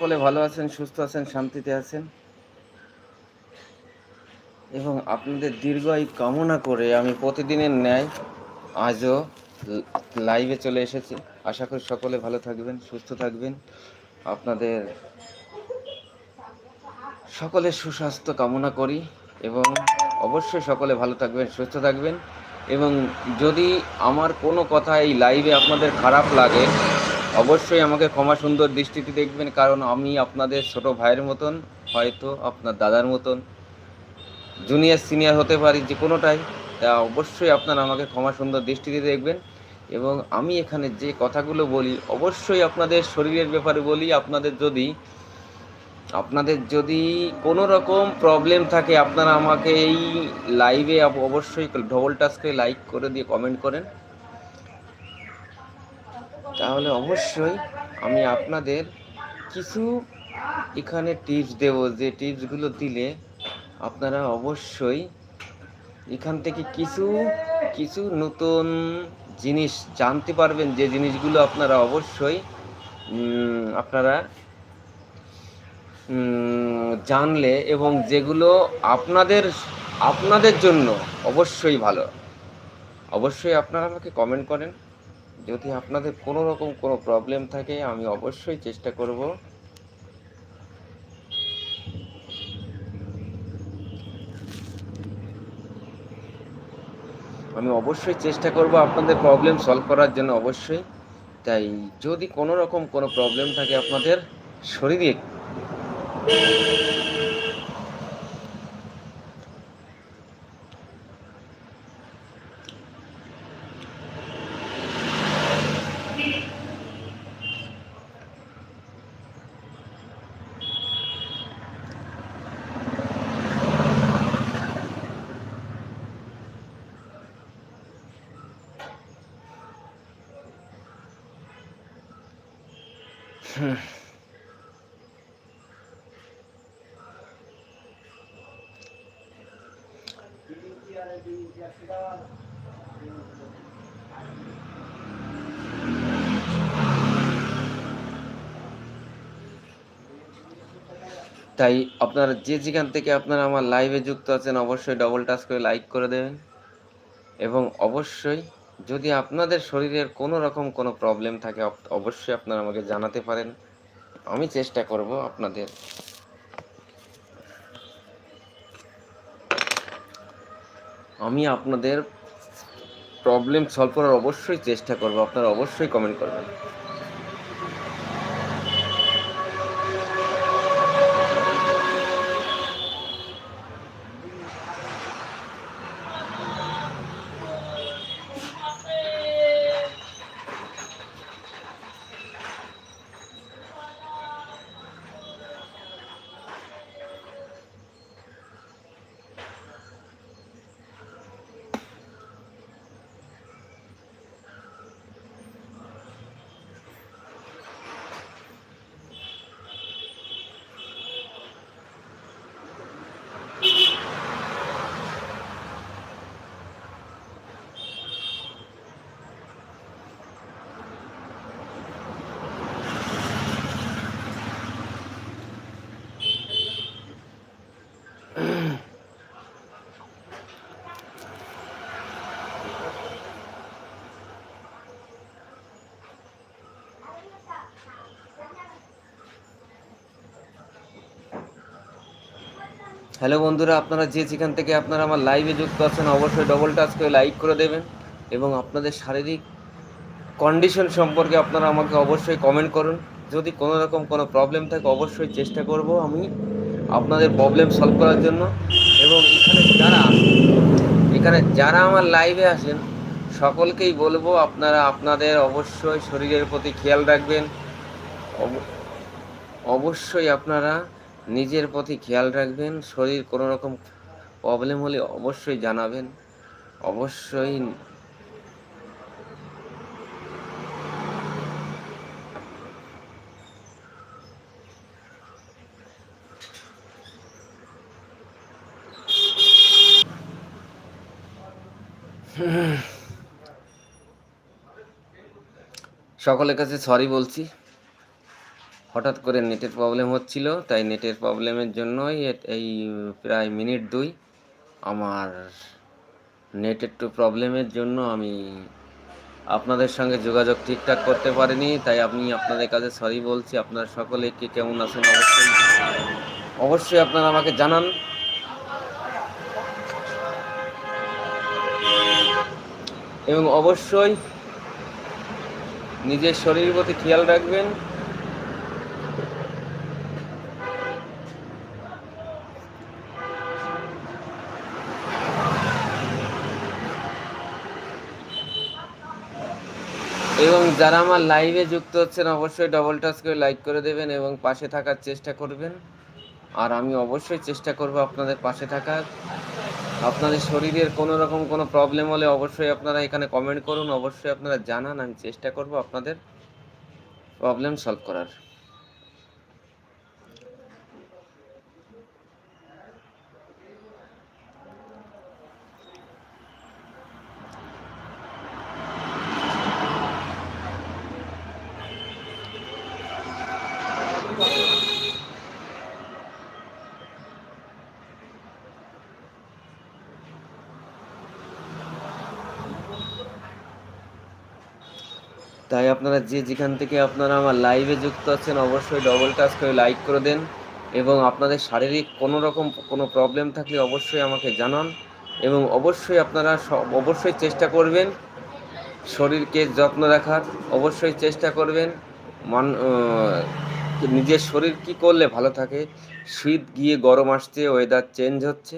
সকলে ভালো আছেন, সুস্থ আছেন, শান্তিতে আছেন। এবং আপনাদের দীর্ঘায়ু কামনা করে আমি প্রতিদিনের ন্যায় আজও লাইভে চলে এসেছি। আশা করি সকলে ভালো থাকবেন, সুস্থ থাকবেন। আপনাদের সকলের সুস্বাস্থ্য কামনা করি এবং অবশ্যই সকলে ভালো থাকবেন, সুস্থ থাকবেন। এবং যদি আমার কোনো কথা এই লাইভে আপনাদের খারাপ লাগে অবশ্যই আমাকে ক্ষমা সুন্দর দৃষ্টিতে দেখবেন, কারণ আমি আপনাদের ছোট ভাইয়ের মতন, হয়তো আপনার দাদার মতন জুনিয়র সিনিয়র হতে পারি যে কোনোটাই, তা অবশ্যই আপনারা আমাকে ক্ষমা সুন্দর দৃষ্টিতে দেখবেন। এবং আমি এখানে যে কথাগুলো বলি, অবশ্যই আপনাদের শরীরের ব্যাপারে বলি, আপনাদের যদি আপনাদের যদি কোনো রকম প্রবলেম থাকে, আপনারা আমাকে এই লাইভে অবশ্যই ডবল টাচ করে লাইক করে দিয়ে কমেন্ট করেন। তাহলে অবশ্যই আমি আপনাদের কিছু এখানে টিপস দেব। যে টিপসগুলো দিলে আপনারা অবশ্যই এখান থেকে কিছু কিছু নতুন জিনিস জানতে পারবেন। যে জিনিসগুলো আপনারা অবশ্যই আপনারা জানলে এবং যেগুলো আপনাদের আপনাদের জন্য অবশ্যই ভালো। অবশ্যই আপনারা আমাকে কমেন্ট করেন। যদি আপনাদের কোনো রকম কোনো প্রবলেম থাকে, আমি অবশ্যই চেষ্টা করব। আমি অবশ্যই চেষ্টা করব আপনাদের প্রবলেম সলভ করার জন্য, অবশ্যই। তাই যদি কোনো রকম কোনো প্রবলেম থাকে আপনাদের শরীরে তাই আপনারা যে যেখান থেকে আপনারা আমার লাইভে যুক্ত আছেন, অবশ্যই ডবল টাচ করে লাইক করে দেবেন। এবং অবশ্যই যদি আপনাদের শরীরের কোনো রকম কোনো প্রবলেম থাকে অবশ্যই আপনারা আমাকে জানাতে পারেন। আমি চেষ্টা করব আপনাদের আমি আপনাদের প্রবলেম সলভ করার অবশ্যই চেষ্টা করব। আপনারা অবশ্যই কমেন্ট করবেন। হ্যালো বন্ধুরা, আপনারা যে যেখান থেকে আপনারা আমার লাইভে যুক্ত আছেন, অবশ্যই ডবল টাচ করে লাইক করে দেবেন এবং আপনাদের শারীরিক কন্ডিশন সম্পর্কে আপনারা আমাকে অবশ্যই কমেন্ট করুন। যদি কোনো রকম কোনো প্রবলেম থাকে, অবশ্যই চেষ্টা করব আমি আপনাদের প্রবলেম সলভ করার জন্য। এবং এখানে যারা এখানে যারা আমার লাইভে আসেন, সকলকেই বলব আপনারা আপনাদের অবশ্যই শরীরের প্রতি খেয়াল রাখবেন। অব- অবশ্যই আপনারা নিজের প্রতি খেয়াল রাখবেন, শরীর কোনো রকম প্রবলেম হলে অবশ্যই জানাবেন। অবশ্যই সকলের কাছে সরি বলছি। হঠাৎ করে নেটের প্রবলেম হচ্ছিল, তাই নেটের প্রবলেমের জন্যই এই, প্রায় মিনিট দুই আমার নেট একটু প্রবলেমের জন্য আমি আপনাদের সঙ্গে যোগাযোগ ঠিকঠাক করতে পারিনি, তাই আমি আপনাদের কাছে সরি বলছি। আপনারা সকলে কে কেমন আছেন অবশ্যই অবশ্যই আপনারা আমাকে জানান। এবং অবশ্যই নিজের শরীরের প্রতি খেয়াল রাখবেন এবং যারা আমার লাইভে যুক্ত হচ্ছেন, অবশ্যই ডবল টাচ করে লাইক করে দেবেন এবং পাশে থাকার চেষ্টা করবেন। আর আমি অবশ্যই চেষ্টা করব আপনাদের পাশে থাকার। আপনাদের শরীরের কোনো রকম কোনো প্রবলেম হলে অবশ্যই আপনারা এখানে কমেন্ট করুন। অবশ্যই আপনারা জানান, আমি চেষ্টা করব আপনাদের প্রবলেম সলভ করার। তাই আপনারা যে যেখান থেকে আপনারা আমার লাইভে যুক্ত আছেন, অবশ্যই ডবল টাচ করে লাইক করে দেন এবং আপনাদের শারীরিক কোনো রকম কোনো প্রবলেম থাকলে অবশ্যই আমাকে জানান এবং অবশ্যই আপনারা অবশ্যই চেষ্টা করবেন শরীরকে যত্ন রাখার, অবশ্যই চেষ্টা করবেন মান নিজের শরীর কি করলে ভালো থাকে, শীত গিয়ে গরম আসছে ওয়েদার চেঞ্জ হচ্ছে,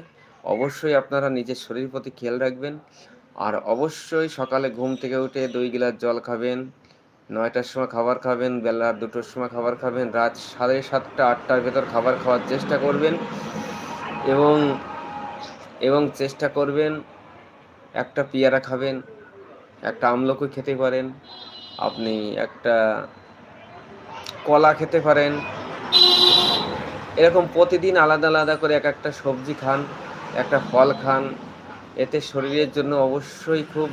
অবশ্যই আপনারা নিজের শরীর প্রতি খেয়াল রাখবেন আর অবশ্যই সকালে ঘুম থেকে উঠে দুই গ্লাস জল খাবেন। নয়টার সময় খাবার খাবেন, বেলা দুটোর সময় খাবার খাবেন, রাত সাড়ে সাতটা, আটটার ভেতর খাবার খাওয়ার চেষ্টা করবেন এবং এবং চেষ্টা করবেন একটা পেয়ারা খাবেন, একটা আমলকি খেতে পারেন, আপনি একটা কলা খেতে পারেন। এরকম প্রতিদিন আলাদা আলাদা করে এক একটা সবজি খান, একটা ফল খান। এতে শরীরের জন্য অবশ্যই খুব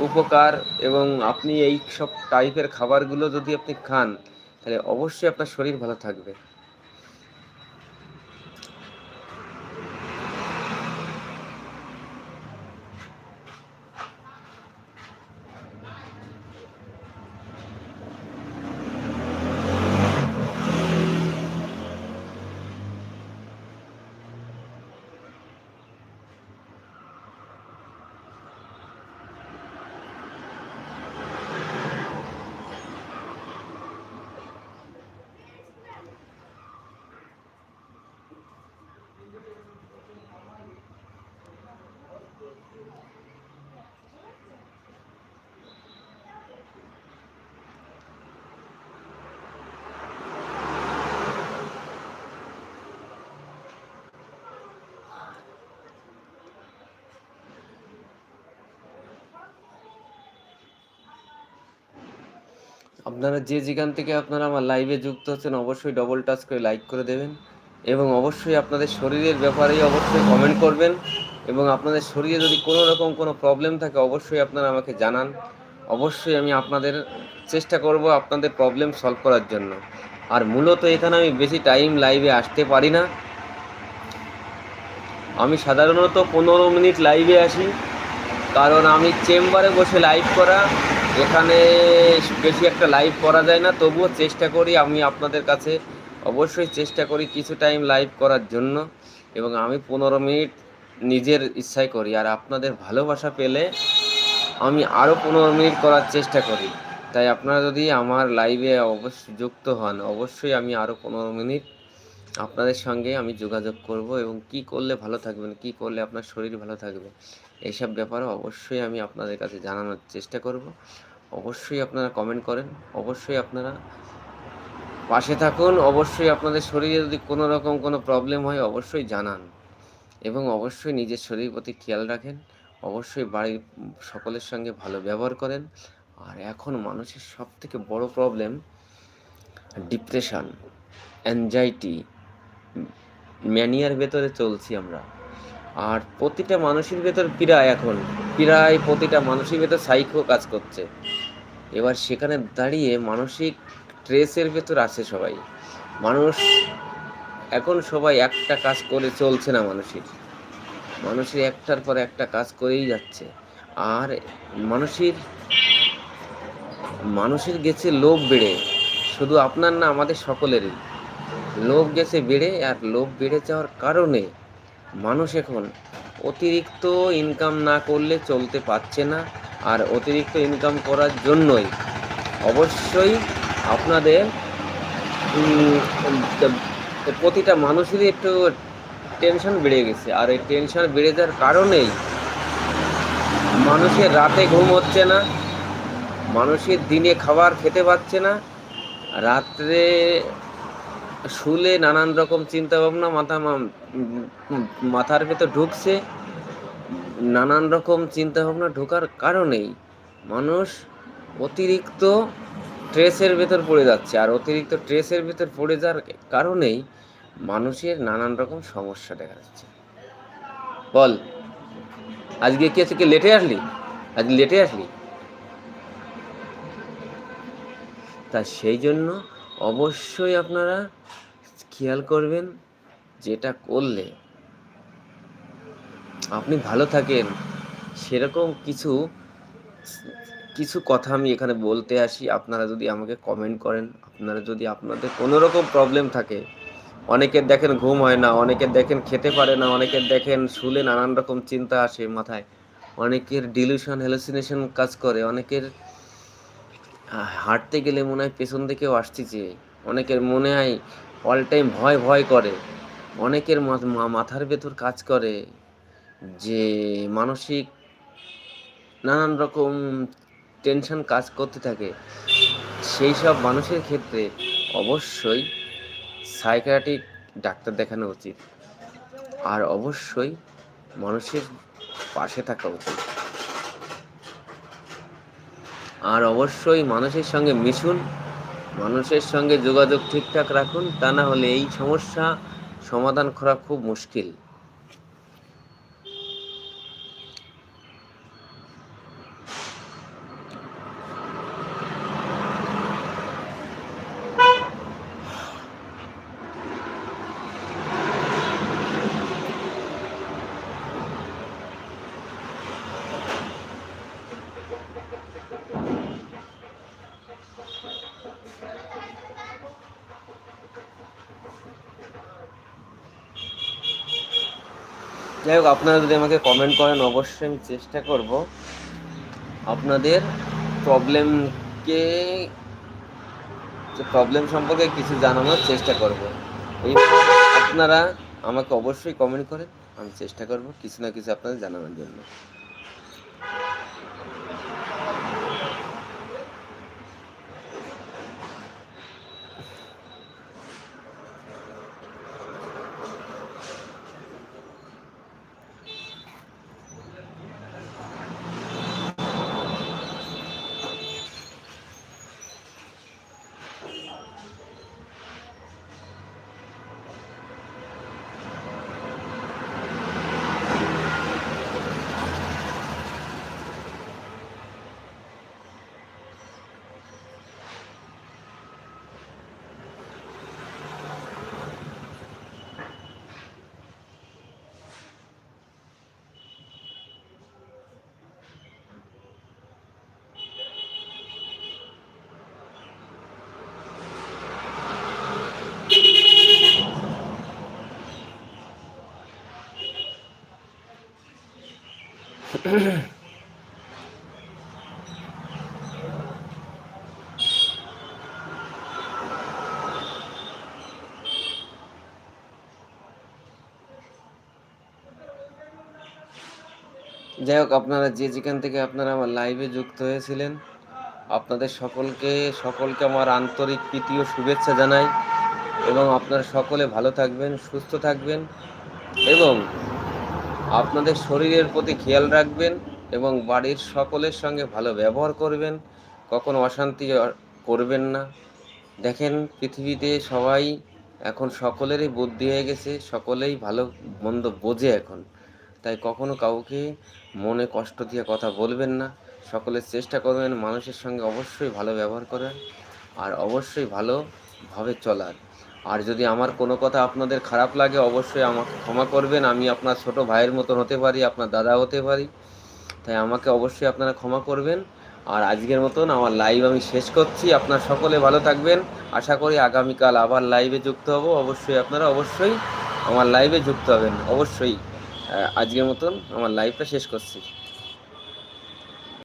উপকার এবং আপনি এই সব টাইপের খাবারগুলো যদি আপনি খান, তাহলে অবশ্যই আপনার শরীর ভালো থাকবে। আপনারা যে যেখান থেকে আপনারা আমার লাইভে যুক্ত হচ্ছেন অবশ্যই ডবল টাচ করে লাইক করে দেবেন এবং অবশ্যই আপনাদের শরীরের ব্যাপারেই অবশ্যই কমেন্ট করবেন এবং আপনাদের শরীরে যদি কোনো রকম কোনো প্রবলেম থাকে, অবশ্যই আপনারা আমাকে জানান। অবশ্যই আমি আপনাদের চেষ্টা করব আপনাদের প্রবলেম সলভ করার জন্য। আর মূলত এখানে আমি বেশি টাইম লাইভে আসতে পারি না। আমি সাধারণত পনেরো মিনিট লাইভে আসি। কারণ আমি চেম্বারে বসে লাইভ করা এখানে বেশি একটা লাইভ করা যায় না, তবুও চেষ্টা করি আমি আপনাদের কাছে অবশ্যই চেষ্টা করি কিছু টাইম লাইভ করার জন্য এবং আমি পনেরো মিনিট নিজের ইচ্ছায় করি। আর আপনাদের ভালোবাসা পেলে আমি আরও পনেরো মিনিট করার চেষ্টা করি। তাই আপনারা যদি আমার লাইভে অবশ্যই যুক্ত হন, অবশ্যই আমি আরও পনেরো মিনিট আপনাদের সঙ্গে আমি যোগাযোগ করব এবং কি করলে ভালো থাকবেন, কি করলে আপনার শরীর ভালো থাকবে। এইসব ব্যাপারে অবশ্যই আমি আপনাদের কাছে জানানোর চেষ্টা করব। অবশ্যই আপনারা কমেন্ট করেন। অবশ্যই আপনারা পাশে থাকুন। অবশ্যই আপনাদের শরীরে যদি কোনো রকম কোনো প্রবলেম হয়, অবশ্যই জানান। এবং অবশ্যই নিজের শরীর প্রতি খেয়াল রাখেন। অবশ্যই বাড়ির সকলের সঙ্গে ভালো ব্যবহার করেন। আর এখন মানুষের সব থেকে বড় প্রবলেম ডিপ্রেশন অ্যাংজাইটি ম্যানিয়ার ভেতরে চলছি আমরা। আর প্রতিটা মানুষের ভেতর প্রায় এখন। প্রায় প্রতিটা মানুষের ভেতর সাইকো কাজ করছে। এবার সেখানে দাঁড়িয়ে মানসিক স্ট্রেসের ভেতর আছে সবাই। মানুষ এখন সবাই একটা কাজ করে চলছে না মানুষের। মানুষের একটার পর একটা কাজ করেই যাচ্ছে। আর মানুষের মানুষের গেছে লোভ বেড়ে। শুধু আপনার না, আমাদের সকলেরই। লোভ গেছে বেড়ে আর লোভ বেড়ে যাওয়ার কারণে মানুষ এখন অতিরিক্ত ইনকাম না করলে চলতে পারছে না আর অতিরিক্ত ইনকাম করার জন্যই অবশ্যই আপনাদের প্রতিটা মানুষেরই একটু টেনশন বেড়ে গেছে। আর এই টেনশন বেড়ে যাওয়ার কারণেই মানুষের রাতে ঘুম হচ্ছে না, মানুষের দিনে খাবার খেতে পাচ্ছে না, রাত্রে শুলে নানান রকম চিন্তা ভাবনা মাথা মাথার ভেতর ঢুকছে। নানান রকম চিন্তা ভাবনা ঢোকার কারণেই মানুষ অতিরিক্ত স্ট্রেসের ভেতর পড়ে যাচ্ছে। আর অতিরিক্ত স্ট্রেসের ভেতর পড়ে যাওয়ার কারণেই মানুষের নানান রকম সমস্যা দেখা যাচ্ছে। বল, আজকে কি আছে কি লেটে আসলি? আজকে লেটে আসলি? তা সেই জন্য অবশ্যই আপনারা খেয়াল করবেন যেটা করলে আপনি ভালো থাকেন। সেরকম কিছু কিছু কথা আমি এখানে বলতে আসি। আপনারা যদি আমাকে কমেন্ট করেন, আপনারা যদি আপনাদের কোনো রকম প্রবলেম থাকে অনেকের দেখেন ঘুম হয় না অনেকের দেখেন খেতে পারে না অনেকের দেখেন শুলে নানান রকম চিন্তা আসে মাথায়, অনেকের ডিলিউশন হ্যালুসিনেশন কাজ করে, অনেকের হাঁটতে গেলে মনে হয় পেছন দিকেও আসতেছে অনেকের মনে হয় অল টাইম ভয় ভয় করে। অনেকের মাথার ভেতর কাজ করে যে মানসিক নানান রকম টেনশন কাজ করতে থাকে। সেই সব মানুষের ক্ষেত্রে অবশ্যই সাইকিয়াট্রিক ডাক্তার দেখানো উচিত। আর অবশ্যই মানুষের পাশে থাকা উচিত। আর অবশ্যই মানুষের সঙ্গে মিশুন, মানুষের সঙ্গে যোগাযোগ ঠিকঠাক রাখুন, তা না হলে এই সমস্যা সমাধান করা খুব মুশকিল। যাই হোক, আপনারা যদি আমাকে কমেন্ট করেন, অবশ্যই আমি চেষ্টা করব আপনাদের প্রবলেমকে প্রবলেম সম্পর্কে কিছু জানানোর চেষ্টা করব। এই আপনারা আমাকে অবশ্যই কমেন্ট করেন আমি চেষ্টা করব কিছু না কিছু আপনাদের জানানোর জন্য। যাই হোক, আপনারা যে যেখান থেকে আপনারা আমার লাইভে যুক্ত হয়েছিলেন, আপনাদের সকলকে সকলকে আমার আন্তরিক প্রীতি ও শুভেচ্ছা জানাই এবং আপনারা সকলে ভালো থাকবেন, সুস্থ থাকবেন এবং আপনাদের শরীরের প্রতি খেয়াল রাখবেন এবং বাড়ির সকলের সঙ্গে ভালো ব্যবহার করবেন, কখনো অশান্তি করবেন না। দেখেন, পৃথিবীতে সবাই এখন সকলেরই বুদ্ধি হয়ে গেছে, সকলেই ভালো মন্দ বোঝে এখন। তাই কখনো কাউকে মনে কষ্ট দিয়ে কথা বলবেন না। সকলে চেষ্টা করবেন মানুষের সঙ্গে অবশ্যই ভালো ব্যবহার করার, আর অবশ্যই ভালোভাবে চলার। আর যদি আমার কোনো কথা আপনাদের খারাপ লাগে, অবশ্যই আমাকে ক্ষমা করবেন। আমি আপনার ছোট ভাইয়ের মতন হতে পারি, আপনার দাদা হতে পারি। তাই আমাকে অবশ্যই আপনারা ক্ষমা করবেন। আর আজকের মতন আমার লাইভ আমি শেষ করছি। আপনার সকলে ভালো থাকবেন। আশা করি আগামীকাল আবার লাইভে যুক্ত হব। অবশ্যই আপনারা অবশ্যই আমার লাইভে যুক্ত হবেন। অবশ্যই আজকের মতন আমার লাইভটা শেষ করছি।